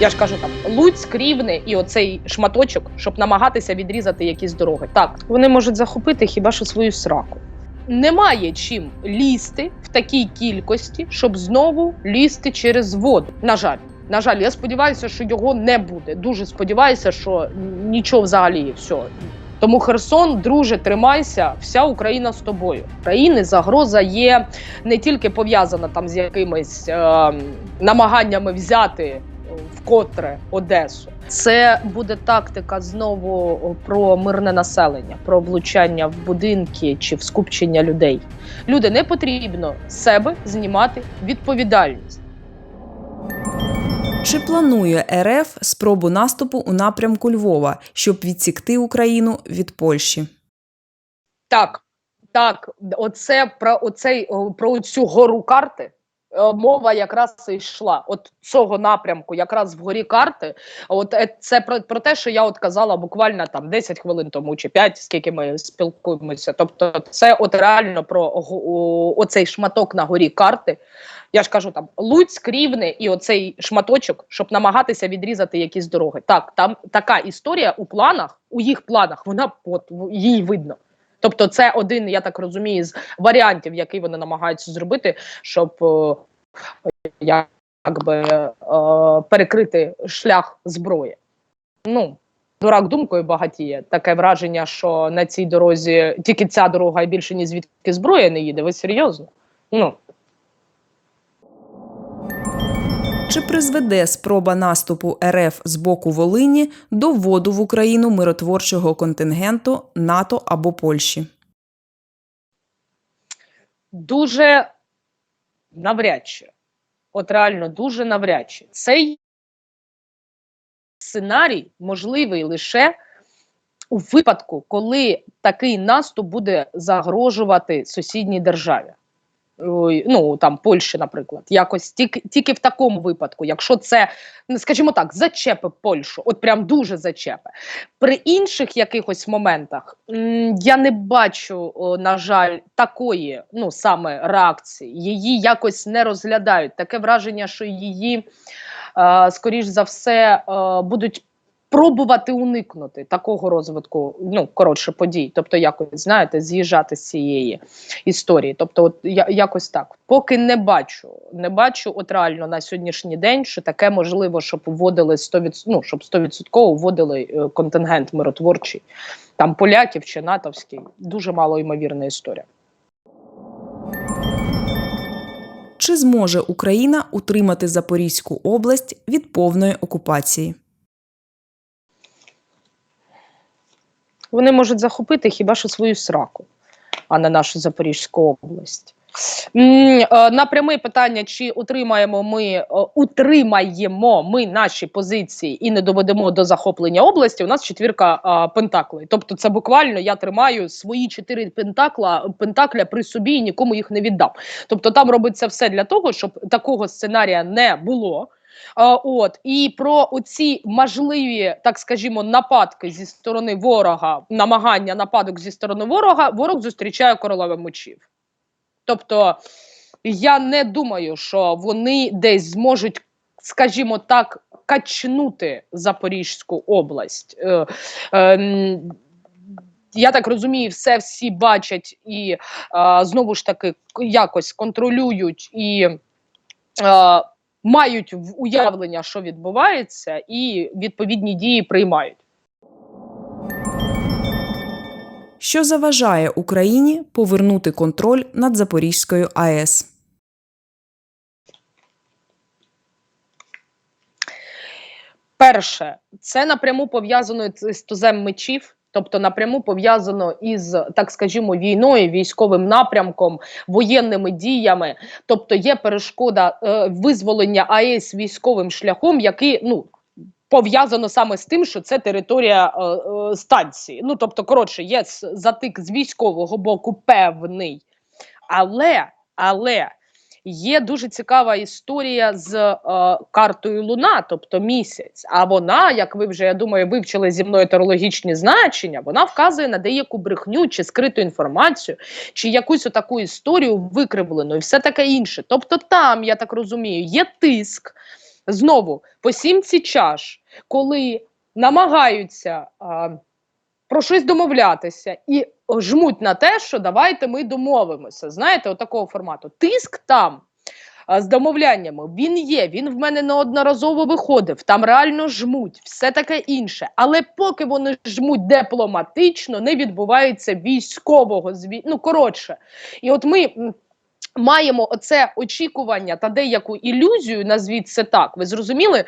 Я ж кажу там Луцьк, Рівне і оцей шматочок, щоб намагатися відрізати якісь дороги. Так, вони можуть захопити хіба що свою сраку. Немає чим лізти в такій кількості, щоб знову лізти через воду. На жаль, на жаль, я сподіваюся, що його не буде. Дуже сподіваюся, що нічого взагалі все. Тому Херсон, друже, тримайся, вся Україна з тобою. України загроза є не тільки пов'язана там з якимись е, намаганнями взяти вкотре Одесу. Це буде тактика знову про мирне населення, про влучання в будинки чи в скупчення людей. Люди не потрібно себе знімати відповідальність. Чи планує РФ спробу наступу у напрямку Львова, щоб відсікти Україну від Польщі? Так, так, оце про оцей про цю гору карти. Е, Мова якраз і йшла. От цього напрямку, якраз вгорі карти. От е, це про, про те, що я от казала буквально там 10 хвилин тому чи 5, скільки ми спілкуємося. Тобто, це от реально про о, оцей шматок на горі карти. Я ж кажу там Луцьк, Рівне і оцей шматочок, щоб намагатися відрізати якісь дороги. Так, там така історія у планах, у їх планах, вона от їй видно. Тобто, це один, я так розумію, з варіантів, який вони намагаються зробити, щоб е, якби е, перекрити шлях зброї. Ну, дурак думкою багатіє. Таке враження, що на цій дорозі тільки ця дорога і більше ні звідки зброя не їде. Ви серйозно? Ну. Чи призведе спроба наступу РФ з боку Волині до вводу в Україну миротворчого контингенту НАТО або Польщі? дуже навряд чи. От реально дуже навряд чи. Цей сценарій можливий лише у випадку, коли такий наступ буде загрожувати сусідній державі. Ну там Польщі, наприклад, якось тільки, тільки в такому випадку, якщо це, ну, скажімо так, зачепи Польщу, от прям дуже зачепи. При інших якихось моментах я не бачу, на жаль, такої ну саме реакції. Її якось не розглядають. Таке враження, що її, е, скоріш за все, е, будуть пробувати уникнути такого розвитку, ну коротше подій, тобто якось знаєте, з'їжджати з цієї історії. Тобто, от я якось так. Поки не бачу, не бачу, от реально на сьогоднішній день, що таке можливо, щоб вводили 100%, ну, щоб 100% вводили е, контингент миротворчий, там поляків чи натовський. Дуже мало ймовірна історія. Чи зможе Україна утримати Запорізьку область від повної окупації? Вони можуть захопити хіба що свою сраку, а не нашу Запорізьку область. Е, На пряме питання, чи утримаємо ми е, утримаємо ми наші позиції і не доведемо до захоплення області. У нас четвірка а, пентаклей. Тобто, це буквально я тримаю свої чотири пентакла пентакля при собі і нікому їх не віддам. Тобто, там робиться все для того, щоб такого сценарія не було. От і про оці можливі, так скажімо, нападки зі сторони ворога, намагання нападок зі сторони ворога, ворог зустрічає королевою мечів. Тобто, я не думаю, що вони десь зможуть, скажімо так, качнути Запорізьку область. Е, е, я так розумію, все всі бачать і е, знову ж таки якось контролюють і е, мають уявлення, що відбувається, і відповідні дії приймають. Що заважає Україні повернути контроль над Запорізькою АЕС? Перше, це напряму пов'язано з з тузем мечів. Тобто напряму пов'язано із, так скажімо, війною, військовим напрямком, воєнними діями. Тобто є перешкода е, визволення АЕС військовим шляхом, який ну пов'язано саме з тим, що це територія е, е, станції. Ну тобто, коротше, є затик з військового боку певний, але але є дуже цікава історія з е, картою Луна, тобто місяць. А вона, як ви вже я думаю, вивчили зі мною терологічні значення, вона вказує на деяку брехню чи скриту інформацію, чи якусь отаку історію викривлену, і все таке інше. Тобто, там, я так розумію, є тиск знову по сімці чаш, коли намагаються а, про щось домовлятися і жмуть на те, що давайте ми домовимося. Знаєте, отакого формату. Тиск там. З домовляннями він є, він в мене неодноразово виходив. Там реально жмуть, все таке інше. Але поки вони жмуть дипломатично, не відбувається військового зві... Ну коротше, і от ми. Маємо оце очікування та деяку ілюзію, назвіть це так. Ви зрозуміли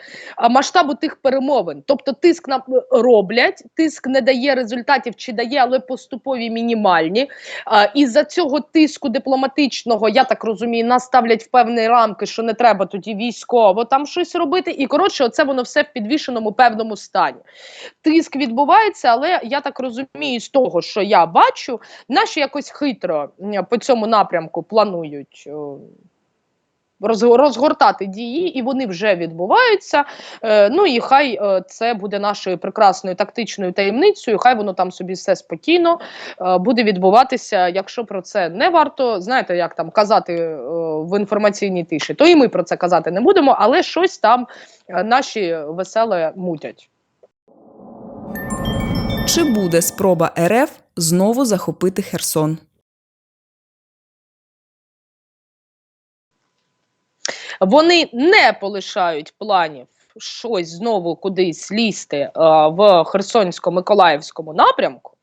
масштабу тих перемовин. Тобто тиск нам роблять, тиск не дає результатів чи дає, але поступові мінімальні. А, із-за цього тиску дипломатичного, я так розумію, нас ставлять в певні рамки, що не треба тоді військово там щось робити. І коротше, оце воно все в підвішеному певному стані. Тиск відбувається, але я так розумію, з того, що я бачу, наші якось хитро по цьому напрямку планують. О, Розгортати дії, і вони вже відбуваються. Е, ну і хай е, це буде нашою прекрасною тактичною таємницею. Хай воно там собі все спокійно е, буде відбуватися. Якщо про це не варто, знаєте, як там казати е, в інформаційній тиші, то і ми про це казати не будемо, але щось там е, наші веселе мутять. Чи буде спроба РФ знову захопити Херсон? Вони не полишають планів щось знову кудись лізти е, в Херсонсько-Миколаївському напрямку,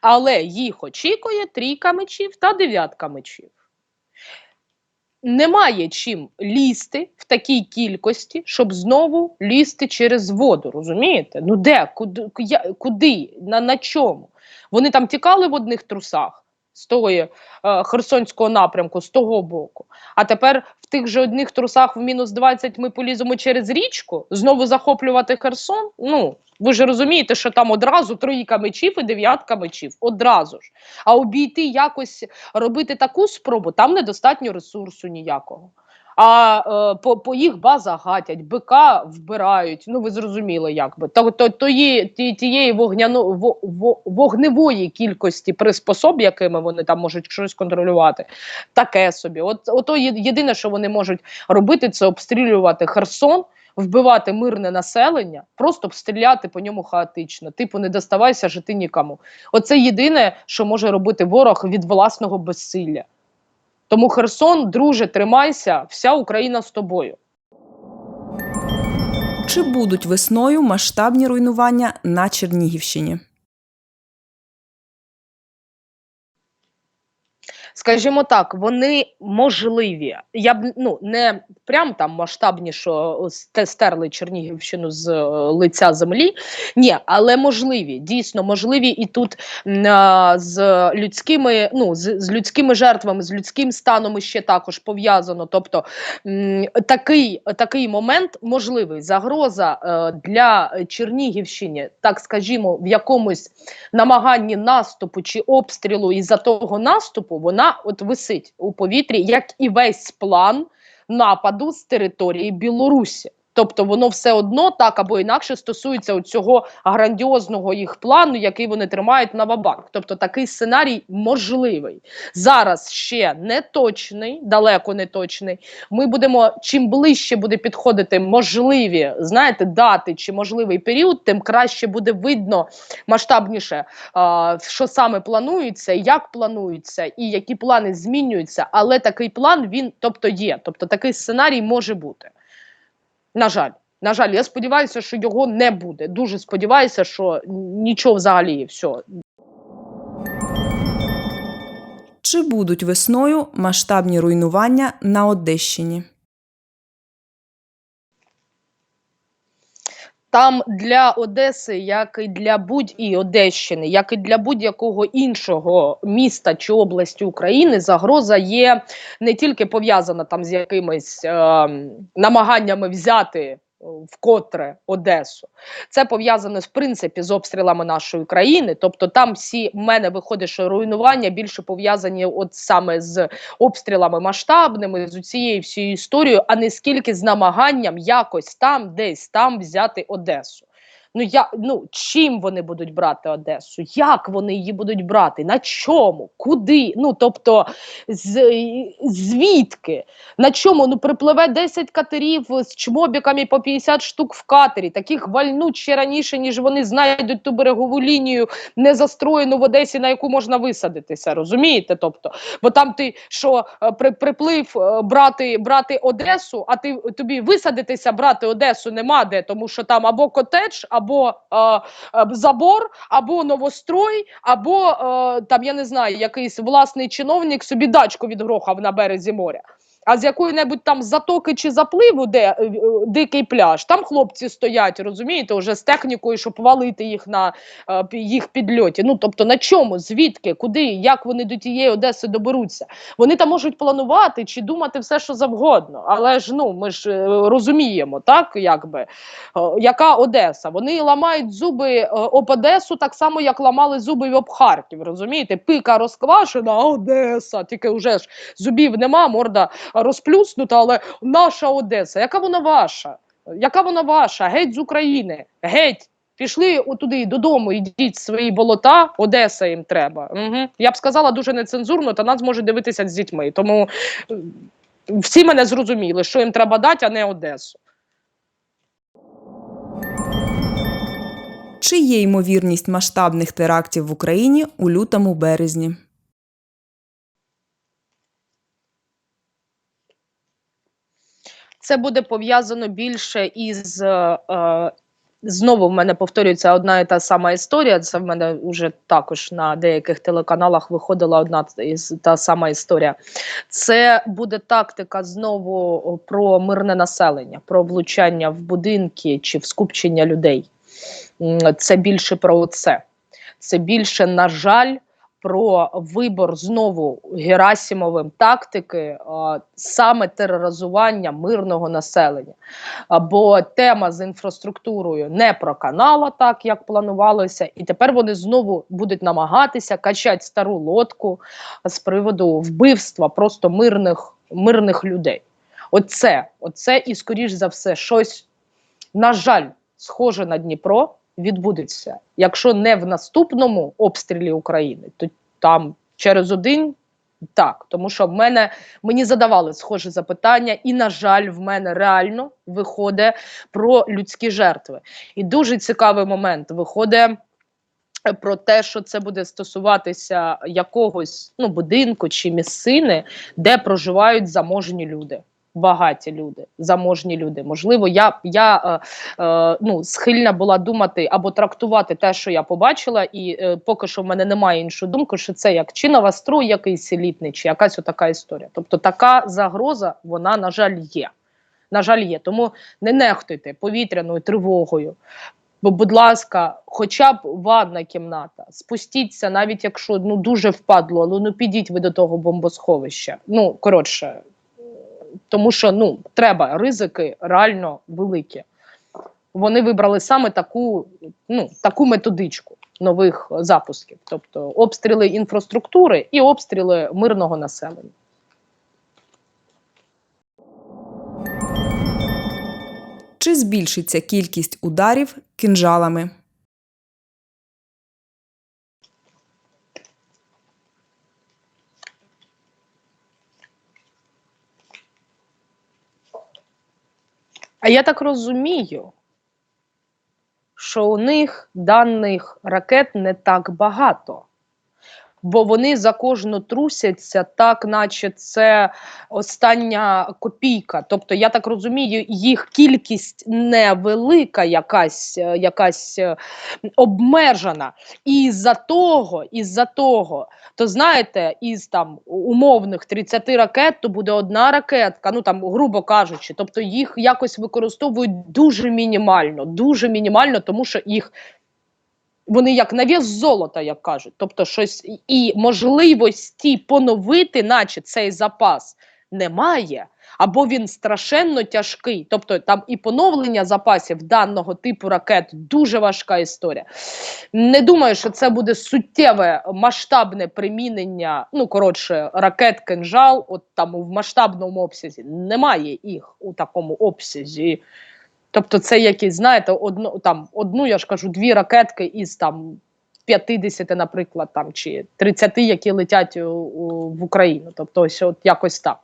але їх очікує трійка мечів та дев'ятка мечів. Немає чим лізти в такій кількості, щоб знову лізти через воду. Розумієте? Ну де? Куди? Куди? На, на чому? Вони там тікали в одних трусах з того е, Херсонського напрямку, з того боку. А тепер в тих же одних трусах в мінус 20 ми поліземо через річку, знову захоплювати Херсон. Ну, ви ж розумієте, що там одразу трійка мечів і дев'ятка мечів. Одразу ж. А обійти якось робити таку спробу, там недостатньо ресурсу ніякого. А е, по, по їх базах гатять, бика вбирають. Ну ви зрозуміли, як би то, то, тої, ті, тієї вогняно, во, во, вогневої кількості приспособ, якими вони там можуть щось контролювати, таке собі. От ото єдине, що вони можуть робити, це обстрілювати Херсон. Вбивати мирне населення, просто стріляти по ньому хаотично. Типу, не доставайся жити нікому. Оце єдине, що може робити ворог від власного безсилля. Тому Херсон, друже, тримайся, вся Україна з тобою. Чи будуть весною масштабні руйнування на Чернігівщині? Скажімо так, вони можливі. Я б ну не прям там масштабні, що стерли Чернігівщину з е, лиця землі. Ні, але можливі, дійсно можливі, і тут а, з людськими, ну з, з людськими жертвами, з людським станом ще також пов'язано. Тобто м, такий, такий момент можливий. Загроза е, для Чернігівщини, так скажімо, в якомусь намаганні наступу чи обстрілу із-за того наступу, вона от висить у повітрі, як і весь план нападу з території Білорусі. Тобто воно все одно так або інакше стосується цього грандіозного їх плану, який вони тримають на вабанк. Тобто такий сценарій можливий. Зараз ще не точний, далеко не точний. Ми будемо чим ближче буде підходити можливі, знаєте, дати чи можливий період, тим краще буде видно масштабніше, що саме планується, як планується, і які плани змінюються. Але такий план він, тобто, є. Тобто такий сценарій може бути. На жаль. На жаль, я сподіваюся, що його не буде. Дуже сподіваюся, що нічого взагалі все. Чи будуть весною масштабні руйнування на Одещині? Там для Одеси, як і для будь-і Одещини, як і для будь-якого іншого міста чи області України, загроза є не тільки пов'язана там з якимись е, намаганнями взяти вкотре Одесу. Це пов'язано в принципі з обстрілами нашої країни. Тобто, там всі в мене виходить, що руйнування більше пов'язані от саме з обстрілами масштабними, з цією всією історією, а не скільки з намаганням якось там, десь там взяти Одесу. Ну я ну чим вони будуть брати Одесу? Як вони її будуть брати? На чому? Куди? Ну тобто, з, звідки? На чому? Ну припливе 10 катерів з чмобіками по 50 штук в катері. Таких вальнуть ще раніше, ніж вони знайдуть ту берегову лінію не застроєну в Одесі, на яку можна висадитися. Розумієте? Тобто, бо там ти що е, при, приплив е, брати, брати Одесу, а ти тобі висадитися, брати Одесу нема де, тому що там або котедж, або е, е, забор, або новострой, або е, там я не знаю, якийсь власний чиновник собі дачку відгрохав на березі моря. А з якої-небудь там затоки чи запливу, де е, е, дикий пляж, там хлопці стоять, розумієте, вже з технікою, щоб валити їх на е, їх підльоті. Ну тобто на чому, звідки, куди, як вони до тієї Одеси доберуться? Вони там можуть планувати чи думати все, що завгодно. Але ж ну ми ж розуміємо, так якби яка Одеса? Вони ламають зуби об Одесу так само, як ламали зуби об Харків. Розумієте, пика розквашена, Одеса. Тільки вже ж зубів нема, морда розплюснута, але наша Одеса. Яка вона ваша? Яка вона ваша? Геть з України, геть. Пішли отуди додому, йдіть свої болота, Одеса їм треба. Угу. Я б сказала дуже нецензурно, та нас може дивитися з дітьми. Тому е, всі мене зрозуміли, що їм треба дати, а не Одесу. Чи є ймовірність масштабних терактів в Україні у лютому березні? Це буде пов'язано більше із. Е, е, Знову в мене повторюється одна і та сама історія. Це в мене вже також на деяких телеканалах виходила одна із та сама історія. Це буде тактика знову про мирне населення, про влучання в будинки чи в скупчення людей. Це більше про це. Це більше, на жаль, про вибор знову Герасімовим тактики а, саме тероризування мирного населення. Бо тема з інфраструктурою не проканала так, як планувалося, і тепер вони знову будуть намагатися качати стару лодку з приводу вбивства просто мирних, мирних людей. Оце, оце і скоріш за все, щось, на жаль, схоже на Дніпро відбудеться. Якщо не в наступному обстрілі України, то там через один. Так, тому що в мене мені задавали схожі запитання, і, на жаль, в мене реально виходить про людські жертви. І дуже цікавий момент виходить про те, що це буде стосуватися якогось ну, будинку чи місцини, де проживають заможні люди. Багаті люди, заможні люди. Можливо, я я е, е, ну, схильна була думати або трактувати те, що я побачила, і е, поки що в мене немає іншої думки, що це як чи новострой якийсь елітний, чи якась отака історія. Тобто така загроза, вона, на жаль, є. На жаль, є. Тому не нехтуйте повітряною тривогою. Бо, будь ласка, хоча б ванна кімната, спустіться, навіть якщо ну дуже впадло, але ну підіть ви до того бомбосховища. Ну коротше, тому що ну треба ризики реально великі. Вони вибрали саме таку, ну таку методичку нових запусків, тобто обстріли інфраструктури і обстріли мирного населення. Чи збільшиться кількість ударів кинжалами? А я так розумію, що у них даних ракет не так багато, бо вони за кожну трусяться, так наче це остання копійка. Тобто, я так розумію, їх кількість невелика, якась, е, якась е, обмежена. І з-за того, із-за того, то знаєте, із там умовних 30 ракет, то буде одна ракетка, ну там, грубо кажучи, тобто їх якось використовують дуже мінімально, дуже мінімально, тому що їх. Вони як на вес золота, як кажуть, тобто щось і можливості поновити, наче цей запас немає, або він страшенно тяжкий. Тобто там і поновлення запасів даного типу ракет дуже важка історія. Не думаю, що це буде суттєве масштабне примінення. Ну коротше, ракет кинжал, от там в масштабному обсязі. Немає їх у такому обсязі. Тобто, це якісь, знаєте, одну там одну, я ж кажу, дві ракетки із там 50, наприклад, там чи 30, які летять у, у, в Україну. Тобто, ось от якось так.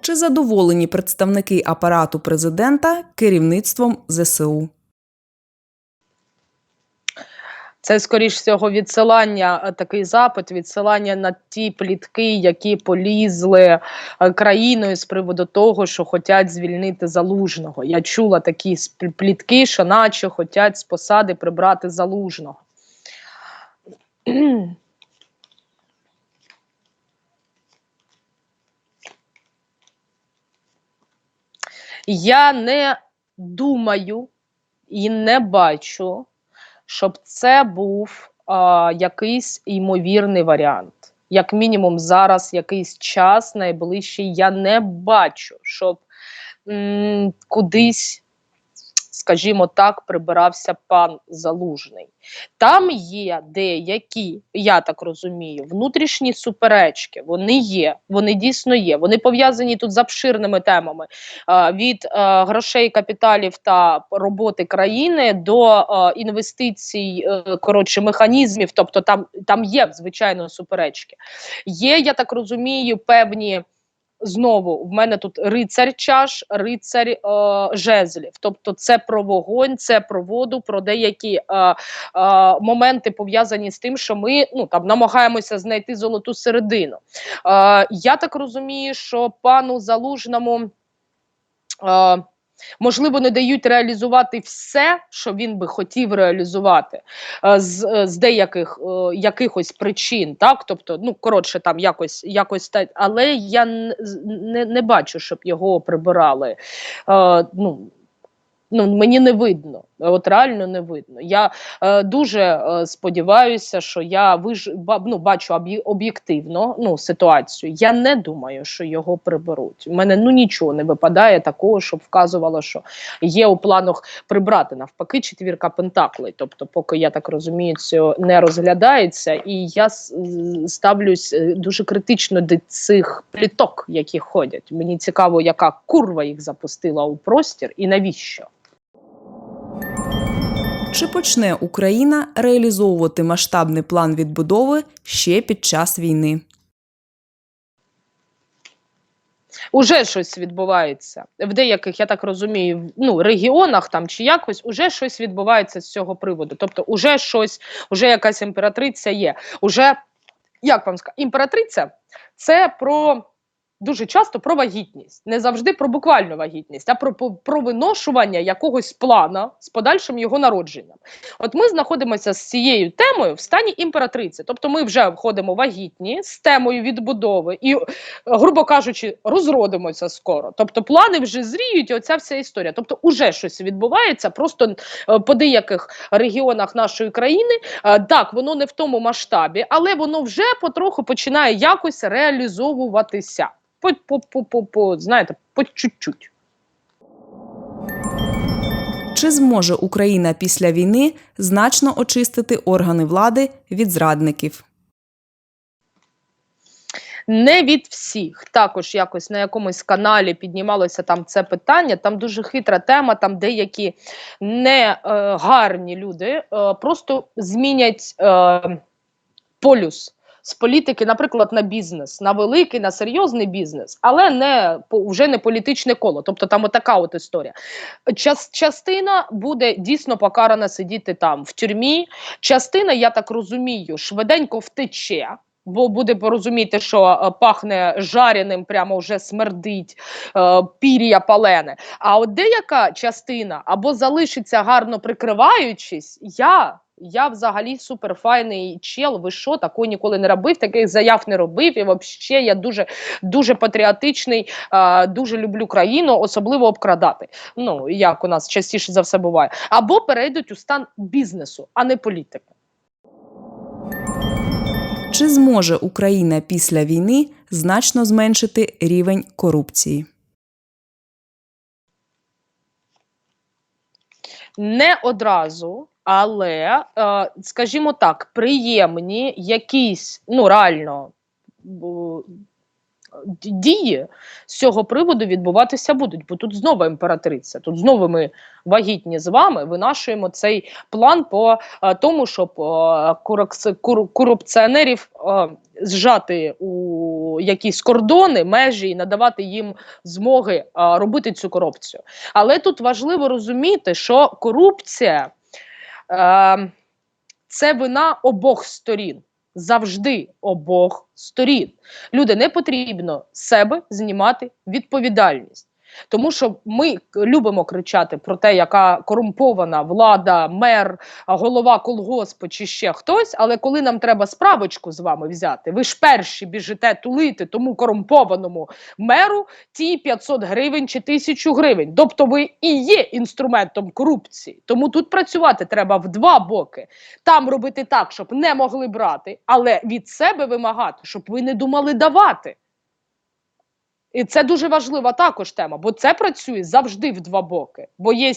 Чи задоволені представники апарату президента керівництвом ЗСУ? Це, скоріш всього, відсилання, е, такий запит, відсилання на ті плітки, які полізли е, країною з приводу того, що хочуть звільнити залужного. Я чула такі плітки, що наче хочуть з посади прибрати залужного. Я не думаю і не бачу, щоб це був а, якийсь ймовірний варіант. Як мінімум, зараз якийсь час найближчий я не бачу, щоб м, кудись, скажімо так, прибирався пан Залужний. Там є деякі, я так розумію, внутрішні суперечки. Вони є, вони дійсно є. Вони пов'язані тут з обширними темами від грошей, капіталів та роботи країни до інвестицій, е, коротше, механізмів. Тобто, там, там є звичайно суперечки. Є, я так розумію, певні. Знову в мене тут рицар чаш, рицар е, жезлів. Тобто, це про вогонь, це про воду, про деякі е, е, моменти пов'язані з тим, що ми ну там намагаємося знайти золоту середину. Е, я так розумію, що пану залужному. Е, Можливо, не дають реалізувати все, що він би хотів реалізувати е, з, е, з деяких е, якихось причин, так тобто, ну коротше, там якось якось але я не, не бачу, щоб його прибирали. Ну, ну мені не видно. От реально не видно. Я е, дуже е, сподіваюся, що я виж... ну, бачу об'є- об'єктивно ну, ситуацію. Я не думаю, що його приберуть. У мене ну нічого не випадає такого, щоб вказувало, що є у планах прибрати навпаки четвірка пентаклей. Тобто, поки я так розумію, це не розглядається, і я ставлюсь е, дуже критично до цих пліток, які ходять. Мені цікаво, яка курва їх запустила у простір і навіщо. Чи почне Україна реалізовувати масштабний план відбудови ще під час війни? Уже щось відбувається в деяких, я так розумію, ну регіонах там чи якось уже щось відбувається з цього приводу. Тобто, уже щось, уже якась імператриця є. Уже як вам сказати, імператриця це про дуже часто про вагітність, не завжди про буквальну вагітність, а про, про, виношування якогось плана з подальшим його народженням. От ми знаходимося з цією темою в стані імператриці. Тобто ми вже входимо вагітні з темою відбудови і, грубо кажучи, розродимося скоро. Тобто плани вже зріють, і оця вся історія. Тобто, уже щось відбувається просто е, по деяких регіонах нашої країни. Е, Так, воно не в тому масштабі, але воно вже потроху починає якось реалізовуватися. По, по, по, по, по знаєте, по чуть-чуть. Чи зможе Україна після війни значно очистити органи влади від зрадників? Не від всіх. Також якось на якомусь каналі піднімалося там це питання. Там дуже хитра тема, там деякі не е, гарні люди е, просто змінять е, полюс. З політики, наприклад, на бізнес, на великий, на серйозний бізнес, але не вже не політичне коло. Тобто там отака от історія. Час, частина буде дійсно покарана сидіти там в тюрмі. Частина, я так розумію, швиденько втече. Бо буде порозуміти, що е, пахне жареним, прямо вже смердить е, пір'я палене. А от деяка частина або залишиться гарно прикриваючись, я. Я взагалі суперфайний чел. Ви що такого ніколи не робив? Таких заяв не робив. І взагалі я дуже дуже патріотичний, е, дуже люблю країну, особливо обкрадати. Ну як у нас частіше за все буває. Або перейдуть у стан бізнесу, а не політики. Чи зможе Україна після війни значно зменшити рівень корупції? Не одразу, але, е, скажімо так, приємні якісь, ну реально. дії з цього приводу відбуватися будуть, бо тут знову імператриця. Тут знову ми вагітні з вами винашуємо цей план по е, тому, щоб е, корупціонерів зжати у якісь кордони, межі і надавати їм змоги робити цю корупцію. Але тут важливо розуміти, що корупція е, це вина обох сторін. Завжди обох сторін. Люди не потрібно себе знімати відповідальність. Тому що ми любимо кричати про те, яка корумпована влада, мер, голова колгоспу чи ще хтось. Але коли нам треба справочку з вами взяти, ви ж перші біжите тулити тому корумпованому меру ті 500 гривень чи 1000 гривень. Тобто ви і є інструментом корупції. Тому тут працювати треба в два боки. Там робити так, щоб не могли брати, але від себе вимагати, щоб ви не думали давати. І це дуже важлива також тема, бо це працює завжди в два боки. Бо є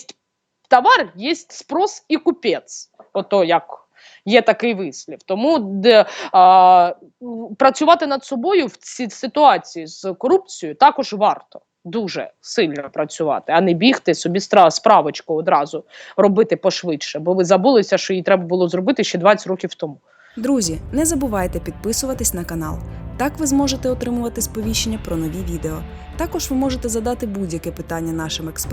товар, є спрос і купець. Ото як є такий вислів. Тому де, а, працювати над собою в цій ситуації з корупцією також варто. Дуже сильно працювати, а не бігти собі справочку одразу робити пошвидше, бо ви забулися, що її треба було зробити ще 20 років тому. Друзі, не забувайте підписуватись на канал. Так ви зможете отримувати сповіщення про нові відео. Також ви можете задати будь-яке питання нашим експертам.